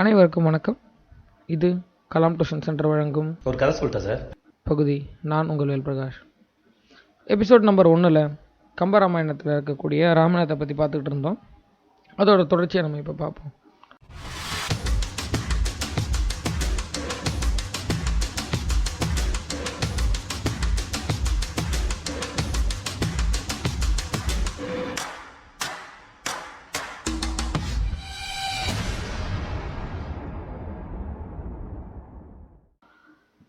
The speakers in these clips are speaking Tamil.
அனைவருக்கும் வணக்கம். இது கலாம் டியூஷன் சென்டர் வழங்கும் ஒரு கதை சொல்லிட்டேன் சார். பகுதி நான் உங்கள் வேல்பிரகாஷ் எபிசோட் நம்பர் ஒன்றில் கம்பராமாயணத்தில் இருக்கக்கூடிய ராமாயணத்தை பற்றி பார்த்துக்கிட்டு இருந்தோம். அதோட தொடர்ச்சியை நம்ம இப்போ பார்ப்போம்.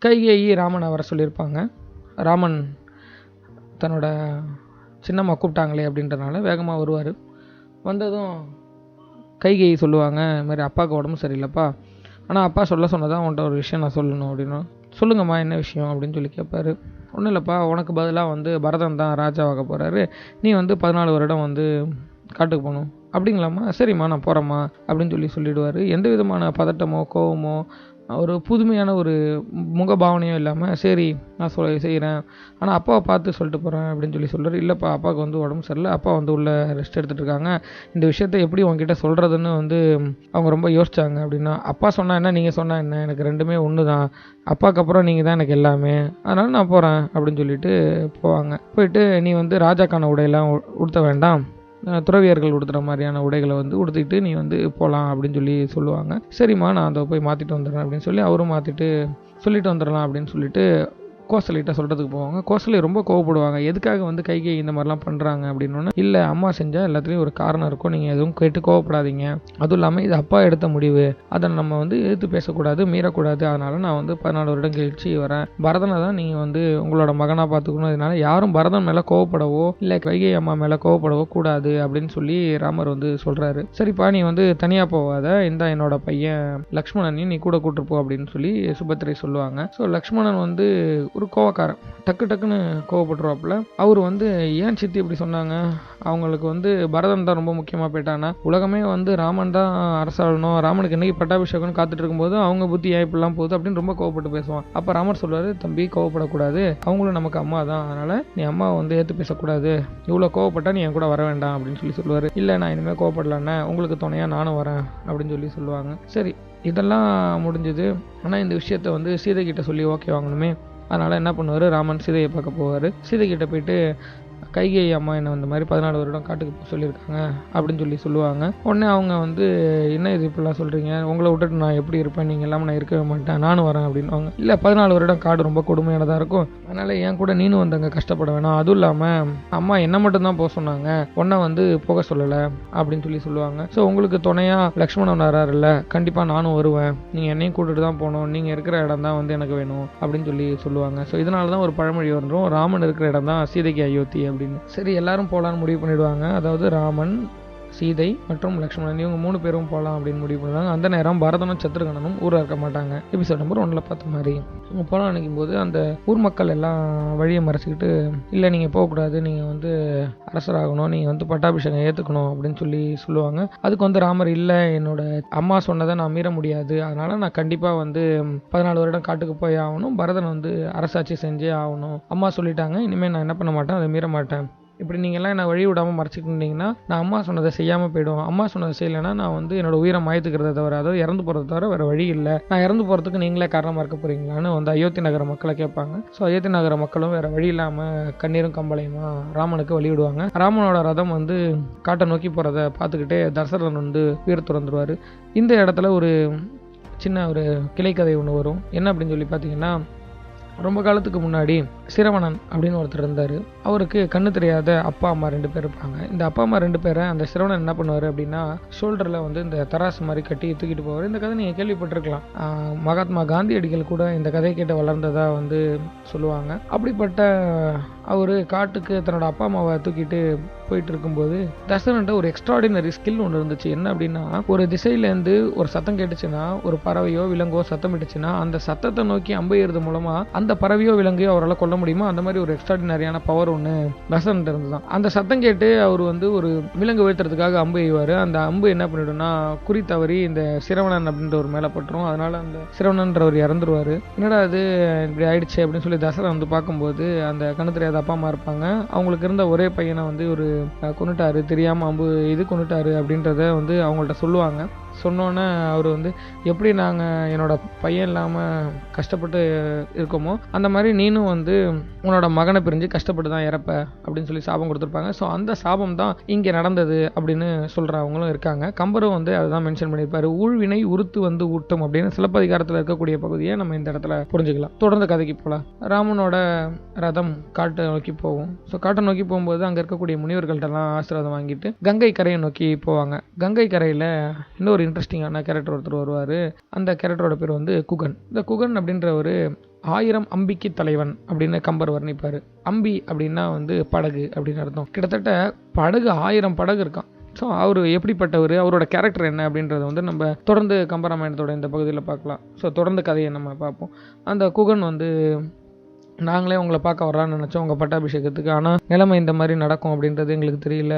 கைகேயி ராமனை வர சொல்லியிருப்பாங்க. ராமன் தன்னோட சின்னம்மா கூப்பிட்டாங்களே அப்படின்றனால வேகமாக வருவார். வந்ததும் கைகேயி சொல்லுவாங்க இதுமாதிரி அப்பாவுக்கு உடம்பு சரியில்லைப்பா. ஆனால் அப்பா சொல்ல சொன்னதான் உன்ட்ட ஒரு விஷயம் நான் சொல்லணும் அப்படின்னா சொல்லுங்கம்மா என்ன விஷயம்? அப்படின்னு சொல்லி கேட்பாரு. ஒன்றும் இல்லைப்பா உனக்கு பதிலாக வந்து பரதன் தான் ராஜாவாக போகிறாரு நீ வந்து பதினாலு வருடம் வந்து காட்டுக்கு போகணும். அப்படிங்களாம்மா? சரிம்மா நான் போகிறேம்மா அப்படின்னு சொல்லி சொல்லிடுவார். எந்த விதமான பதட்டமோ கோவமோ ஒரு புதுமையான ஒரு முகபாவனையும் இல்லாமல் சரி நான் சொல் செய்கிறேன் ஆனால் அப்பாவை பார்த்து சொல்லிட்டு போகிறேன் அப்படின்னு சொல்லி சொல்கிறார் இல்லைப்பா அப்பாவுக்கு வந்து உடம்பு சரியில்லை. அப்பா வந்து உள்ள ரெஸ்ட் எடுத்துகிட்டு இருக்காங்க. இந்த விஷயத்த எப்படி உங்ககிட்ட சொல்கிறதுன்னு வந்து அவங்க ரொம்ப யோசிச்சாங்க அப்படின்னா அப்பா சொன்னால் என்ன? நீங்கள் சொன்னால் என்ன? எனக்கு ரெண்டுமே ஒன்று தான் அப்பாவுக்கு அப்புறம் நீங்கள் தான் எனக்கு எல்லாமே. அதனால் நான் போகிறேன் அப்படின்னு சொல்லிட்டு போவாங்க. போயிட்டு நீ வந்து ராஜாக்கான உடையெல்லாம் உ- உடுத்த வேண்டாம். துறவியர்கள் உடுத்துற மாதிரியான உடைகளை வந்து உடுத்திட்டு நீ வந்து போகலாம் அப்படின்னு சொல்லி சொல்லுவாங்க. சரிம்மா நான் அதை போய் மாற்றிட்டு வந்துடுறேன் அப்படின்னு சொல்லி அவரும் மாற்றிட்டு சொல்லிட்டு வந்துடலாம் அப்படின்னு சொல்லிட்டு கோசலிட்ட சொல்கிறதுக்கு போவாங்க. கோசலி ரொம்ப கோவப்படுவாங்க. எதுக்காக வந்து கைகை இந்த மாதிரிலாம் பண்ணுறாங்க அப்படின்னு இல்லை அம்மா செஞ்சால் எல்லாத்துலேயும் ஒரு காரணம் இருக்கும். நீங்கள் எதுவும் கேட்டு கோவப்படாதீங்க. அதுவும் இல்லாமல் இது அப்பா எடுத்த முடிவு. அதை நம்ம வந்து எதிர்த்து பேசக்கூடாது மீறக்கூடாது. அதனால் நான் வந்து பதினாலு வருடம் கழிச்சு வரேன். பரதனை தான் நீங்கள் வந்து உங்களோட மகனாக பார்த்துக்கணும். அதனால யாரும் பரதன் மேலே கோவப்படவோ இல்லை கைகை அம்மா மேலே கோவப்படவோ கூடாது அப்படின்னு சொல்லி ராமர் வந்து சொல்கிறாரு சரிப்பா நீ வந்து தனியாக போகாத. இந்த என்னோட பையன். லக்ஷ்மணனையும் நீ கூட கூட்டு போ அப்படின்னு சொல்லி சுபத்திரை சொல்லுவாங்க. ஸோ லக்ஷ்மணன் வந்து ஒரு கோவக்காரன். டக்கு டக்குன்னு கோவப்பட்டுருவாப்புல. அவர் வந்து ஏன் சித்தி இப்படி சொன்னாங்க? அவங்களுக்கு வந்து பரதன் தான் ரொம்ப முக்கியமாக போயிட்டானா? உலகமே வந்து ராமன் தான் அரசாளணும். ராமனுக்கு என்னைக்கு பட்டாபிஷேகம்னு காத்துட்டு இருக்கும்போது அவங்க புத்தி ஏன் இப்படிலாம் போகுது? அப்படின்னு ரொம்ப கோவப்பட்டு பேசுவான். அப்போ ராமர் சொல்வார் தம்பி கோவப்படக்கூடாது. அவங்களும் நமக்கு அம்மா தான். அதனால நீ அம்மாவை வந்து ஏற்று பேசக்கூடாது. இவ்வளோ கோவப்பட்டா நீ என் கூட வர வேண்டாம். அப்படின்னு சொல்லி சொல்லுவார். இல்லை நான் இனிமேல் கோவப்படலான்னு உங்களுக்கு துணையாக நானும் வரேன். அப்படின்னு சொல்லி சொல்லுவாங்க. சரி இதெல்லாம் முடிஞ்சது. ஆனால் இந்த விஷயத்த வந்து சீதை கிட்ட சொல்லி ஓகே வாங்கணுமே. அதனால் என்ன பண்ணுவார்? ராமன் சீதையை பார்க்க போவார். சீதை கிட்ட போயிட்டு கைகை அம்மா என்னை இந்த மாதிரி பதினாலு வருடம் காட்டுக்கு போக சொல்லியிருக்காங்க அப்படின்னு சொல்லி சொல்லுவாங்க. உடனே அவங்க வந்து என்ன இது இப்படிலாம் சொல்கிறீங்க உங்களை விட்டுட்டு நான் எப்படி இருப்பேன்? நீங்கள் இல்லாமல் நான் இருக்கவே மாட்டேன். நானும் வரேன். அப்படின்னுவாங்க. இல்லை பதினாலு வருடம் காடு ரொம்ப கொடுமையானதாக இருக்கும். அதனால் என் கூட நீனும் வந்து அங்கே கஷ்டப்பட வேணாம். அதுவும் இல்லாமல் அம்மா என்ன மட்டும்தான் போக சொன்னாங்க. உன்னை வந்து போக சொல்லலை. அப்படின்னு சொல்லி சொல்லுவாங்க. ஸோ உங்களுக்கு துணையாக லக்ஷ்மணன் வராருல்ல. கண்டிப்பாக நானும் வருவேன். நீங்கள் என்னையும் கூட்டிட்டு தான் போகணும். நீங்கள் இருக்கிற இடம் தான் வந்து எனக்கு வேணும். அப்படின்னு சொல்லி சொல்லுவாங்க. ஸோ இதனால தான் ஒரு பழமொழி வந்துடும் ராமன் இருக்கிற இடம் தான் சீதைக்கு அயோத்தி அப்படின்னு சரி எல்லாரும் போகலான்னு முடிவு பண்ணிடுவாங்க. அதாவது ராமன் சீதை மற்றும் லக்ஷ்மணன் இவங்க மூணு பேரும் போகலாம் அப்படின்னு முடிவு பண்ணுவாங்க அந்த நேரம் பரதனும் சத்ருகணனும் ஊரில் இருக்க மாட்டாங்க. எபிசோட் நம்பர் ஒன்றில் பார்த்த மாதிரி. அவங்க போகலாம் நினைக்கும் போது அந்த ஊர் மக்கள் எல்லாம் வழியை மறைச்சிக்கிட்டு இல்லை நீங்கள் போகக்கூடாது. நீங்கள் வந்து அரசராகணும். நீங்கள் வந்து பட்டாபிஷேகம் ஏற்றுக்கணும் அப்படின்னு சொல்லி சொல்லுவாங்க. அதுக்கு வந்து ராமர் இல்லை என்னோட அம்மா சொன்னதை நான் மீற முடியாது. அதனால் நான் கண்டிப்பாக வந்து பதினாலு வருடம் காட்டுக்கு போய் ஆகணும். பரதன் வந்து அரசாட்சி செஞ்சே ஆகணும். அம்மா சொல்லிட்டாங்க. இனிமேல் நான் என்ன பண்ண மாட்டேன்? அதை மீற மாட்டேன். இப்படி நீங்கள்லாம் என்னை வழி விடாமல் மறைச்சிக்கிட்டீங்கன்னா நான் அம்மா சொன்னதை செய்யாமல் போயிடுவோம் அம்மா சொன்னதை செய்யலைன்னா நான் வந்து என்னோட உயிரை மாயத்துக்கிறத தவிர அதாவது இறந்து போகிறத தவிர வேறு வழி இல்லை. நான் இறந்து போகிறதுக்கு நீங்களே காரணமாக இருக்க போகிறீங்களான்னு வந்து அயோத்தி நகர மக்களை கேட்பாங்க. ஸோ அயோத்தி நகர மக்களும் வேறு வழி இல்லாமல் கண்ணீரும் கம்பளையுமா ராமனுக்கு வழி விடுவாங்க. ராமனோட ரதம் வந்து காட்டை நோக்கி போகிறத பார்த்துக்கிட்டே தசரதன் வந்து உயிர் துறந்துருவார். இந்த இடத்துல ஒரு சின்ன ஒரு கிளைக்கதை ஒன்று வரும். என்ன அப்படின்னு சொல்லி பார்த்தீங்கன்னா ரொம்ப காலத்துக்கு முன்னாடி சிரவணன் அப்படின்னு ஒருத்தர் இருந்தார். அவருக்கு கண்ணு தெரியாத அப்பா அம்மா ரெண்டு பேர் இருப்பாங்க. இந்த அப்பா அம்மா ரெண்டு பேரை அந்த சிரவணன் என்ன பண்ணுவார் அப்படின்னா ஷோல்டரில் வந்து இந்த தராசு மாதிரி கட்டி தூக்கிட்டு போவார். இந்த கதை நீங்கள் கேள்விப்பட்டிருக்கலாம். மகாத்மா காந்தியடிகள் கூட இந்த கதை கேட்டு வளர்ந்ததாக வந்து சொல்லுவாங்க. அப்படிப்பட்ட அவர் காட்டுக்கு தன்னோட அப்பா அம்மாவை தூக்கிட்டு போயிட்டு இருக்கும்போது தசரன்ட்ட ஒரு எக்ஸ்ட்ராடினரி ஸ்கில் ஒன்று இருந்துச்சு. என்ன அப்படின்னா ஒரு திசையிலேருந்து ஒரு சத்தம் கேட்டுச்சுன்னா ஒரு பறவையோ விலங்கோ சத்தம் அந்த சத்தத்தை நோக்கி அம்பு மூலமா அந்த பறவையோ விலங்கையோ அவரால் கொல்ல முடியுமா? அந்த மாதிரி ஒரு எக்ஸ்ட்ராடினரியான பவர் ஒன்று தசரன் இருந்துதான். அந்த சத்தம் கேட்டு அவர் வந்து ஒரு விலங்கு வீழ்த்துறதுக்காக அம்பு எய்வார் அந்த அம்பு என்ன பண்ணிடும்னா குறி தவறி இந்த சிரவணன் அப்படின்ற ஒரு மேலே பட்டுரும். அதனால அந்த சிரவணன்றவர் இறந்துருவாரு. என்னடா அது இப்படி ஆயிடுச்சு அப்படின்னு சொல்லி தசரன் வந்து பார்க்கும்போது அந்த கண்ணு தெரியாத அப்பா அம்மா இருப்பாங்க அவங்களுக்கு இருந்த ஒரே பையனை வந்து ஒரு கொண்டுட்டாரு கொன்னுட்டாரு. அம்பு இது கொண்டுட்டாரு அப்படின்றத வந்து அவங்கள்ட்ட சொல்லுவாங்க. சொன்னோன்னே அவர் வந்து எப்படி நாங்கள் என்னோட பையன் இல்லாமல் கஷ்டப்பட்டு இருக்கோமோ அந்த மாதிரி நீனும் வந்து உன்னோட மகனை பிரிஞ்சு கஷ்டப்பட்டு தான் இறப்ப அப்படின்னு சொல்லி சாபம் கொடுத்துருப்பாங்க. ஸோ அந்த சாபம் தான் இங்கே நடந்தது அப்படின்னு சொல்கிறவங்களும் இருக்காங்க. கம்பரும் வந்து அதுதான் மென்ஷன் பண்ணியிருப்பாரு. ஊழ்வினை உறுத்து வந்து ஊட்டும் அப்படின்னு சிலப்பதிகாரத்தில் இருக்கக்கூடிய பகுதியை நம்ம இந்த இடத்துல புரிஞ்சுக்கலாம். தொடர்ந்து கதைக்கு போகலாம். ராமனோட ரதம் காட்டை நோக்கி போகும். ஸோ காட்டை நோக்கி போகும்போது அங்கே இருக்கக்கூடிய முனிவர்கள்ட்டெல்லாம் ஆசீர்வாதம் வாங்கிட்டு கங்கை கரையை நோக்கி போவாங்க. கங்கை கரையில் இன்னொரு இன்ட்ரெஸ்டிங்கான கேரக்டர் ஒருத்தர் வருவார். அந்த கேரக்டரோட பேர் வந்து குகன். இந்த குகன் அப்படின்ற ஒரு ஆயிரம் அம்பிக்கு தலைவன் அப்படின்னு கம்பர் வர்ணிப்பார். அம்பி அப்படின்னா வந்து படகு அப்படின்னு அர்த்தம். கிட்டத்தட்ட படகு ஆயிரம் படகு இருக்கான். ஸோ அவர் எப்படிப்பட்டவர் அவரோட கேரக்டர் என்ன அப்படின்றத வந்து நம்ம தொடர்ந்து கம்பராமாயணத்தோட இந்த பகுதியில் பார்க்கலாம். ஸோ தொடர்ந்து கதையை நம்ம பார்ப்போம். அந்த குகன் வந்து நாங்களே உங்களை பார்க்க வரலான்னு நினச்சோம் உங்கள் பட்டாபிஷேகத்துக்கு. ஆனால் நிலைமை இந்த மாதிரி நடக்கும் அப்படின்றது எங்களுக்கு தெரியல.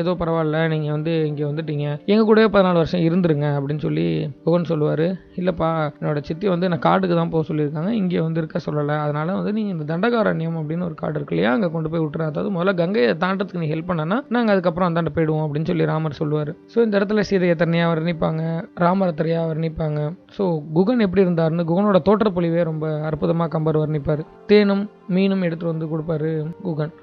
ஏதோ பரவாயில்ல நீங்கள் வந்து இங்கே வந்துட்டீங்க. எங்கள் கூடவே பதினாலு வருஷம் இருந்துருங்க அப்படின்னு சொல்லி குகன் சொல்லுவார். இல்லைப்பா என்னோட சித்தி வந்து நான் காட்டுக்கு தான் போக சொல்லியிருக்காங்க இங்கே வந்து இருக்க சொல்லலை. அதனால் வந்து நீங்கள் இந்த தண்டகாரண்யம் அப்படின்னு ஒரு காடு இருக்கு இல்லையா அங்கே கொண்டு போய் விட்டுரு. அதாவது முதல்ல கங்கையை தாண்டத்துக்கு நீ ஹெல்ப் பண்ணனா நாங்கள் அதுக்கப்புறம் அந்தாண்ட போயிடுவோம் அப்படின்னு சொல்லி ராமர் சொல்லுவார். ஸோ இந்த இடத்துல சீதையை தனியாக வர்ணிப்பாங்க ராமரை தனியாக வர்ணிப்பாங்க. ஸோ குகன் எப்படி இருந்தாருன்னு குகனோட தோற்றப்பொழிவே ரொம்ப அற்புதமாக கம்பர் வர்ணிப்பார். தேனும் மீனும் எடுத்துகிட்டு வந்து கொடுப்பாரு குகன்.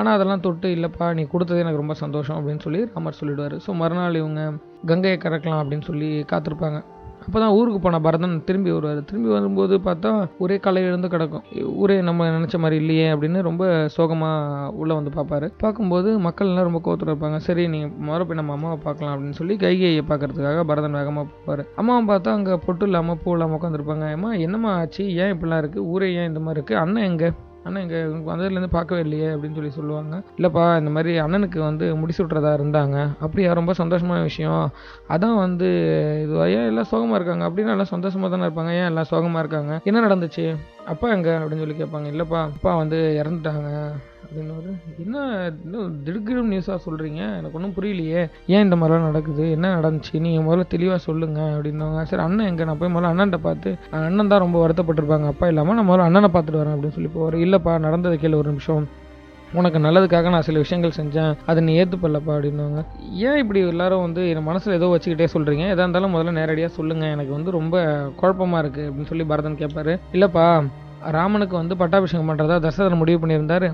ஆனால் அதெல்லாம் தொட்டு இல்லைப்பா நீ கொடுத்தது எனக்கு ரொம்ப சந்தோஷம் அப்படின்னு சொல்லி ராமர் சொல்லிடுவார். ஸோ மறுநாள் இவங்க கங்கையை கறக்கலாம் அப்படின்னு சொல்லி காத்திருப்பாங்க. அப்போ தான் ஊருக்கு போன பரதன் திரும்பி வருவார். திரும்பி வரும்போது பார்த்தா ஒரே கலை எழுந்து கிடக்கும். ஊரே நம்ம நினச்ச மாதிரி இல்லையே அப்படின்னு ரொம்ப சோகமாக உள்ளே வந்து பார்ப்பாரு. பார்க்கும்போது மக்கள் எல்லாம் ரொம்ப கோவத்தில் இருப்பாங்க. சரி நீங்கள் முதல்ல போய் நம்ம அம்மாவை பார்க்கலாம் அப்படின்னு சொல்லி கைகையை பார்க்கறதுக்காக பரதன் வேகமாக போவார். அம்மாவை பார்த்தா அங்கே பொட்டு இல்லாமல் பூ இல்லாமல் உட்காந்துருப்பாங்க அம்மா என்னம்மா ஆச்சு? ஏன் இப்படிலாம் இருக்குது ஊரே ஏன் இந்த மாதிரி இருக்குது அண்ணன் எங்கே? அண்ணன் இங்கே வந்ததுலேருந்து பார்க்கவே இல்லையே அப்படின்னு சொல்லி சொல்லுவாங்க. இல்லைப்பா இந்த மாதிரி அண்ணனுக்கு வந்து முடிசுட்றதா இருந்தாங்க. அப்படியா ரொம்ப சந்தோஷமான விஷயம். அதான் வந்து இது ஏன் எல்லாம் சோகமாக இருக்காங்க? அப்படின்னா எல்லாம் சந்தோஷமாக தானே இருப்பாங்க. ஏன் எல்லாம் சோகமாக இருக்காங்க? என்ன நடந்துச்சு? அப்பா எங்க? அப்படின்னு சொல்லி கேட்பாங்க. இல்லைப்பா அப்பா வந்து இறந்துட்டாங்க. அப்படின்னு என்ன இன்னும் திடுக்கிடும் நியூஸாக சொல்கிறீங்க எனக்கு ஒன்றும் புரியலையே. ஏன் இந்த மாதிரிலாம் நடக்குது? என்ன நடந்துச்சு? நீங்கள் முதல்ல தெளிவாக சொல்லுங்க அப்படின்னாங்க. சரி அண்ணன் எங்கே? நான் போய் முதல்ல அண்ணன்ட்ட பார்த்து அண்ணன் தான் ரொம்ப வருத்தப்பட்டிருப்பாங்க. அப்பா இல்லாமல் நான் முதல்ல அண்ணனை பார்த்துட்டு வரேன் அப்படின்னு சொல்லி போவார். இல்லைப்பா நடந்தது கேள்வி ஒரு நிமிஷம். உனக்கு நல்லதுக்காக நான் சில விஷயங்கள் செஞ்சேன். அதை நீ ஏற்றுப்படலப்பா அப்படின்னுவாங்க ஏன் இப்படி எல்லாரும் வந்து என் மனசில் ஏதோ வச்சுக்கிட்டே சொல்கிறீங்க எதாக இருந்தாலும் முதல்ல நேரடியாக சொல்லுங்கள் எனக்கு வந்து ரொம்ப குழப்பமாக இருக்குது அப்படின்னு சொல்லி பரதன் கேட்பாரு இல்லைப்பா ராமனுக்கு வந்து பட்டாபிஷேகம் பண்ணுறதா தசரதன் முடிவு பண்ணியிருந்தாரு.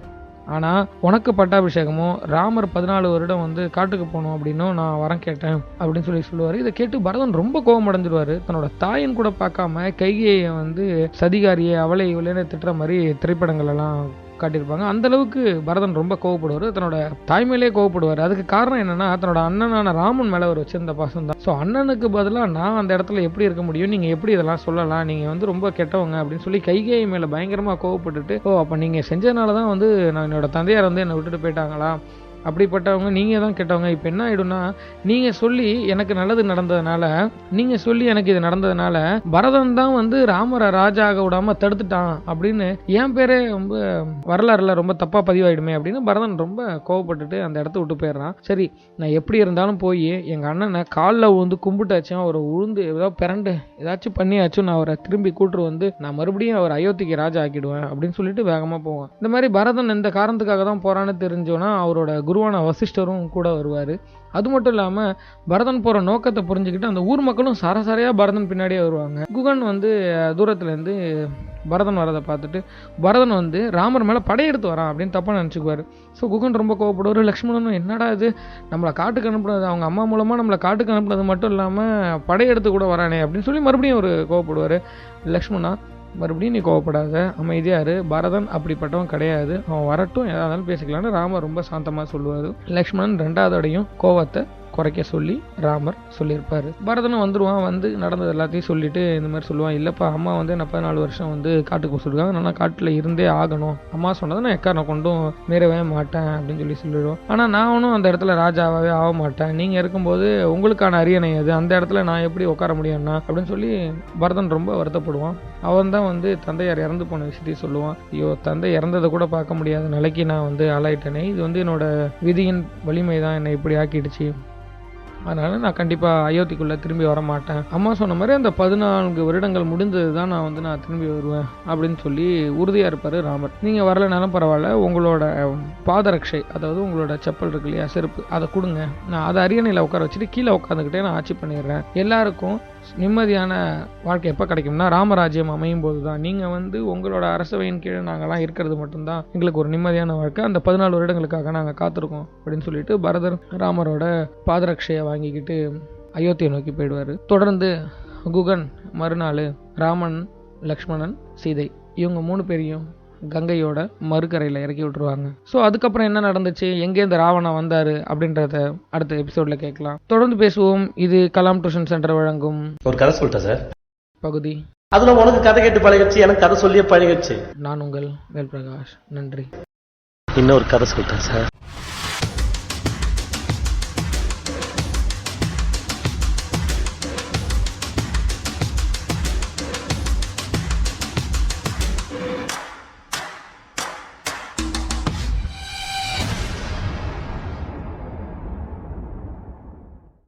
ஆனால் உனக்கு பட்டாபிஷேகமும் ராமர் பதினாலு வருடம் வந்து காட்டுக்கு போகணும் அப்படின்னும் நான் வரம் கேட்டேன் அப்படின்னு சொல்லி சொல்லுவார். இதை கேட்டு பரதன் ரொம்ப கோபம் அடைஞ்சிருவார் தன்னோட தாயின் கூட பார்க்காம கைகையை வந்து சதிகாரியை அவளை இவளேன்னு திட்டுற மாதிரி திரைப்படங்கள் எல்லாம் காட்டியிருப்பாங்க. அந்த அளவுக்கு பரதன் ரொம்ப கோவப்படுவார். தன்னோட தாய்மையிலே கோவப்படுவார். அதுக்கு காரணம் என்னென்னா தன்னோட அண்ணனான ராமன் மேலே அவர் வச்சிருந்த பாசம் தான். ஸோ அண்ணனுக்கு பதிலாக நான் அந்த இடத்துல எப்படி இருக்க முடியும்? நீங்கள் எப்படி இதெல்லாம் சொல்லலாம்? நீங்கள் வந்து ரொம்ப கெட்டவங்க அப்படின்னு சொல்லி கைகை மேலே பயங்கரமாக கோவப்பட்டுட்டு ஓ அப்போ நீங்கள் செஞ்சதுனால தான் வந்து நான் என்னோட தந்தையார் வந்து என்னை விட்டுட்டு போயிட்டாங்களா? அப்படிப்பட்டவங்க நீங்கள் தான் கெட்டவங்க. இப்போ என்ன ஆகிடும்னா நீங்கள் சொல்லி எனக்கு நல்லது நடந்ததுனால நீங்கள் சொல்லி எனக்கு இது நடந்ததுனால பரதன் தான் வந்து ராமரை ராஜா ஆக விடாமல் தடுத்துட்டான் அப்படின்னு என் பேரே ரொம்ப வரலாறுல ரொம்ப தப்பாக பதிவாயிடுமே அப்படின்னு பரதன் ரொம்ப கோவப்பட்டுட்டு அந்த இடத்த விட்டு போயிடுறான். சரி நான் எப்படி இருந்தாலும் போய் எங்கள் அண்ணனை காலில் வந்து கும்பிட்டாச்சும் அவரை உழுந்து ஏதாவது பிறண்டு ஏதாச்சும் பண்ணியாச்சும் நான் அவரை திரும்பி கூட்டு வந்து நான் மறுபடியும் அவர் அயோத்திக்கு ராஜா ஆக்கிடுவேன் அப்படின்னு சொல்லிட்டு வேகமாக போவேன். இந்த மாதிரி பரதன் இந்த காரணத்துக்காக தான் போறான்னு தெரிஞ்சோன்னா அவரோட குருவான வசிஷ்டரும் கூட வருவார். அது மட்டும் இல்லாமல் பரதன் போகிற நோக்கத்தை புரிஞ்சுக்கிட்டு அந்த ஊர் மக்களும் சரசரையாக பரதன் பின்னாடியே வருவாங்க. குகன் வந்து தூரத்துலேருந்து பரதன் வரதை பார்த்துட்டு பரதன் வந்து ராமர் மேலே படையெடுத்து வரான் அப்படின்னு தப்பாக நினச்சிக்குவார். ஸோ குகன் ரொம்ப கோவப்படுவார் லக்ஷ்மணனும் என்னடா இது? நம்மளை காட்டுக்கு அனுப்புனது அவங்க அம்மா மூலமாக நம்மளை காட்டுக்கு அனுப்புனது மட்டும் இல்லாமல் படையெடுத்து கூட வரானே அப்படின்னு சொல்லி மறுபடியும் ஒரு கோவப்படுவார். லக்ஷ்மணா மறுபடியும் நீ கோவப்படாத. அமைதியாக இரு பரதன் அப்படிப்பட்டவன் கிடையாது. அவன் வரட்டும் எதாக இருந்தாலும் பேசிக்கலாம்னு ராமர் ரொம்ப சாந்தமாக சொல்லுவார். லக்ஷ்மணன் ரெண்டாவதோடையும் கோவத்தை குறைக்க சொல்லி ராமர் சொல்லியிருப்பார். பரதனும் வந்துடுவான் வந்து நடந்தது எல்லாத்தையும் சொல்லிட்டு இந்த மாதிரி சொல்லுவான். இல்லைப்பா அம்மா வந்து என்ன பதினாலு வருஷம் வந்து காட்டுக்கு போக நான் காட்டில் இருந்தே ஆகணும். அம்மா சொன்னதை நான் எக்காரணம் கொண்டும் மீறவே மாட்டேன் அப்படின்னு சொல்லி சொல்லிடுவோம். ஆனால் நான் ஒன்றும் அந்த இடத்துல ராஜாவாகவே ஆக மாட்டேன். நீங்கள் இருக்கும்போது உங்களுக்கான அரியணை அது அந்த இடத்துல நான் எப்படி உட்கார முடியும்னா அப்படின்னு சொல்லி பரதன் ரொம்ப வருத்தப்படுவான். அவன் தான் வந்து தந்தையார் இறந்து போன விஷயத்தையும் சொல்லுவான். ஐயோ தந்தை இறந்ததை கூட பார்க்க முடியாத நிலைக்கு நான் வந்து ஆளாயிட்டேனே. இது வந்து என்னோட விதியின் வலிமை தான் என்னை இப்படி ஆக்கிடுச்சு. அதனால நான் கண்டிப்பாக அயோத்திக்குள்ளே திரும்பி வர மாட்டேன் அம்மா சொன்ன மாதிரி அந்த பதினான்கு வருடங்கள் முடிந்தது தான் நான் வந்து நான் திரும்பி வருவேன் அப்படின்னு சொல்லி உறுதியாக இருப்பார் ராமர். நீங்கள் வரலனாலும் பரவாயில்ல உங்களோட பாதரட்சை அதாவது உங்களோட செப்பல் இருக்கு இல்லையா செருப்பு அதை கொடுங்க. நான் அதை அரியணையில் உட்கார வச்சுட்டு கீழே உட்காந்துக்கிட்டே நான் ஆட்சி பண்ணிடுறேன். எல்லாருக்கும் நிம்மதியான வாழ்க்கை எப்போ கிடைக்கும்னா ராமராஜ்யம் அமையும் போது தான் நீங்கள் வந்து உங்களோட அரசவையின் கீழே நாங்கள்லாம் இருக்கிறது மட்டும்தான் எங்களுக்கு ஒரு நிம்மதியான வாழ்க்கை. அந்த பதினாலு வருடங்களுக்காக நாங்கள் காத்திருக்கோம் அப்படின்னு சொல்லிட்டு பரதர் ராமரோட பாதரட்சையை வாங்கிக்கிட்டு அயோத்தியை நோக்கி போயிடுவார். தொடர்ந்து குகன் மறுநாள் ராமன் லக்ஷ்மணன் சீதை இவங்க மூணு பேரையும் கங்கையோட மறுக்கரையில் இறக்கி விட்டுருவாங்க. ஸோ அதுக்கப்புறம் என்ன நடந்துச்சு? எங்கே இந்த ராவணன் வந்தார்? அப்படின்றத அடுத்த எபிசோடில் கேட்கலாம். தொடர்ந்து பேசுவோம். இது கலாம் டியூஷன் சென்டர் வழங்கும் ஒரு கதை சொல்லிட்டேன் சார். பகுதி. அதுல உனக்கு கதை கேட்டு பழகிடுச்சு எனக்கு கதை சொல்லியே பழகிடுச்சு. நான் உங்கள் வேல்பிரகாஷ். நன்றி. இன்னொரு கதை சொல்லிட்டேன் சார்.